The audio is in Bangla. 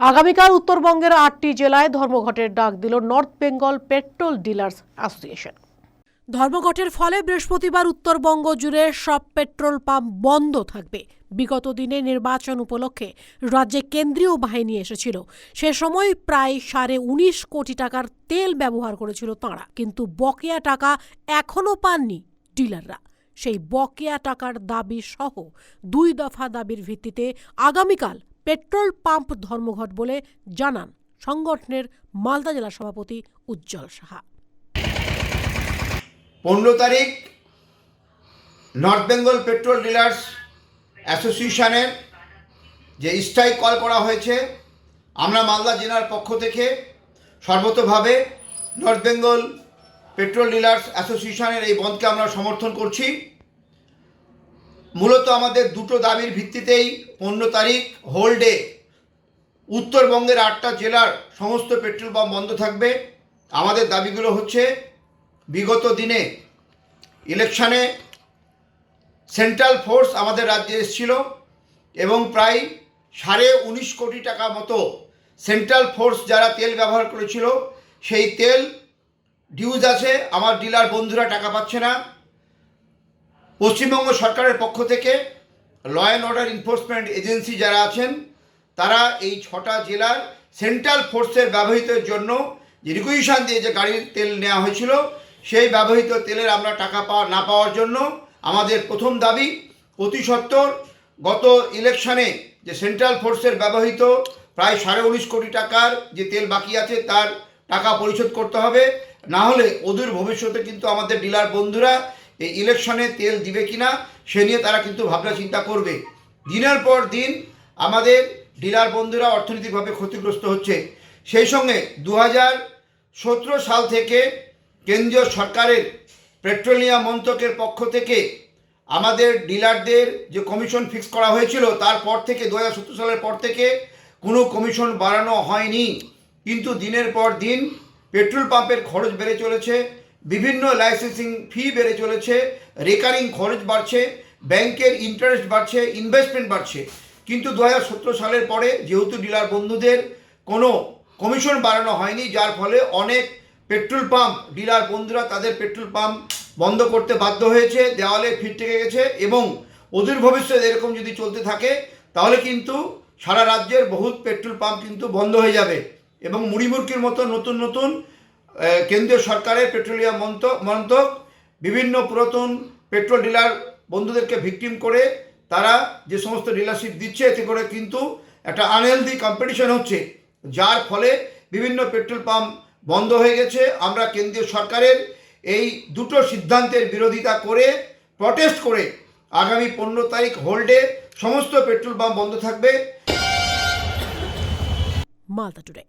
আগামীকাল উত্তরবঙ্গের আটটি জেলায় ধর্মঘটের ডাক দিল North Bengal petrol dealers association. ধর্মঘটের ফলে বৃহস্পতিবার উত্তরবঙ্গ জুড়ে সব পেট্রোল পাম্প বন্ধ থাকবে। বিগত দিনে নির্বাচন উপলক্ষে রাজ্যে কেন্দ্রীয় বাহিনী এসেছিল। সে সময় প্রায় সাড়ে উনিশ কোটি টাকার তেল ব্যবহার করেছিল তাঁরা, কিন্তু বকেয়া টাকা এখনও পাননি ডিলাররা। সেই বকেয়া টাকার দাবি সহ দুই দফা দাবির ভিত্তিতে আগামীকাল পেট্রোল পাম্প ধর্মঘট বলে জানান সংগঠনের মালদা জেলা সভাপতি উজ্জ্বল সাহা। পনেরো তারিখ নর্থ বেঙ্গল পেট্রোল ডিলার্স অ্যাসোসিয়েশনের যে স্ট্রাইক কল করা হয়েছে, আমরা মালদা জেলার পক্ষ থেকে সর্বতভাবে নর্থ বেঙ্গল পেট্রোল ডিলার্স অ্যাসোসিয়েশনের এই বন্ধকে আমরা সমর্থন করছি। আমাদের দুটো দাবির ভিত্তিতেই পনেরো তারিখ হোল ডে। উত্তরবঙ্গের আটটা জেলার সমস্ত পেট্রোল পাম্প বন্ধ থাকবে। আমাদের দাবিগুলো হচ্ছে, বিগত দিনে ইলেকশনে সেন্ট্রাল ফোর্স আমাদের রাজ্যে এসেছিল এবং প্রায় সাড়ে উনিশ কোটি টাকা মতো সেন্ট্রাল ফোর্স যারা তেল ব্যবহার করেছিল, সেই তেল ডিউজ আছে। আমার ডিলার বন্ধুরা টাকা পাচ্ছে না। পশ্চিমবঙ্গ সরকারের পক্ষ থেকে law and order enforcement agency যারা আছেন, তারা এই ছটা জেলার সেন্ট্রাল ফোর্সের ব্যবহৃতের জন্য যে রিকুইশন দিয়ে যে গাড়ির তেল নেওয়া হয়েছিল, সেই ব্যবহৃত তেলের আমরা টাকা পাওয়া, না পাওয়ার জন্য আমাদের প্রথম দাবি অতি সত্বর গত ইলেকশনে যে সেন্ট্রাল ফোর্সের ব্যবহৃত প্রায় সাড়ে উনিশ কোটি টাকার যে তেল বাকি আছে, তার টাকা পরিশোধ করতে হবে। না হলে অদূর ভবিষ্যতে কিন্তু আমাদের ডিলার বন্ধুরা এই ইলেকশনে তেল দিবে কিনা, সে নিয়ে তারা কিন্তু ভাবনা চিন্তা করবে। দিনের পর দিন আমাদের ডিলার বন্ধুরা অর্থনৈতিকভাবে ক্ষতিগ্রস্ত হচ্ছে। সেই সঙ্গে দু সাল থেকে কেন্দ্রীয় সরকারের পেট্রোলিয়াম মন্ত্রকের পক্ষ থেকে আমাদের ডিলারদের যে কমিশন ফিক্স করা হয়েছিল, তারপর থেকে দু হাজার সতেরো সালের পর থেকে কোনো কমিশন বাড়ানো হয়নি। কিন্তু দিনের পর দিন পেট্রোল পাম্পের খরচ বেড়ে চলেছে। বিভিন্ন লাইসেন্সিং ফি বেড়ে চলেছে রেকারিং খরচ বাড়ছে, ব্যাংকের ইন্টারেস্ট বাড়ছে ইনভেস্টমেন্ট বাড়ছে। কিন্তু দু হাজার সতেরো সালের পরে যেহেতু ডিলার বন্ধুদের কোনো কমিশন বাড়ানো হয়নি, যার ফলে অনেক পেট্রোল পাম্প, ডিলার বন্ধুরা তাদের পেট্রোল পাম্প বন্ধ করতে বাধ্য হয়েছে, দেওয়ালে ফিট থেকে গেছে এবং অদূর ভবিষ্যতে এরকম যদি চলতে থাকে, তাহলে কিন্তু সারা রাজ্যের বহুত পেট্রোল পাম্প কিন্তু বন্ধ হয়ে যাবে এবং মুড়িমুরকির মতো নতুন নতুন কেন্দ্রীয় সরকারের পেট্রোলিয়াম মন্ত্রক, বিভিন্ন পুরাতন পেট্রোল ডিলার বন্ধুদেরকে ভিকটিম করে তারা যে সমস্ত ডিলারশিপ দিচ্ছে, এতে করে কিন্তু একটা আনহেলদি কম্পিটিশন হচ্ছে। যার ফলে বিভিন্ন পেট্রোল পাম্প বন্ধ হয়ে গেছে। আমরা কেন্দ্রীয় সরকারের এই দুটো সিদ্ধান্তের বিরোধিতা করে প্রটেস্ট করে আগামী পনেরো তারিখ হোল্ডে সমস্ত পেট্রোল পাম্প বন্ধ থাকবে। মালদা টুডে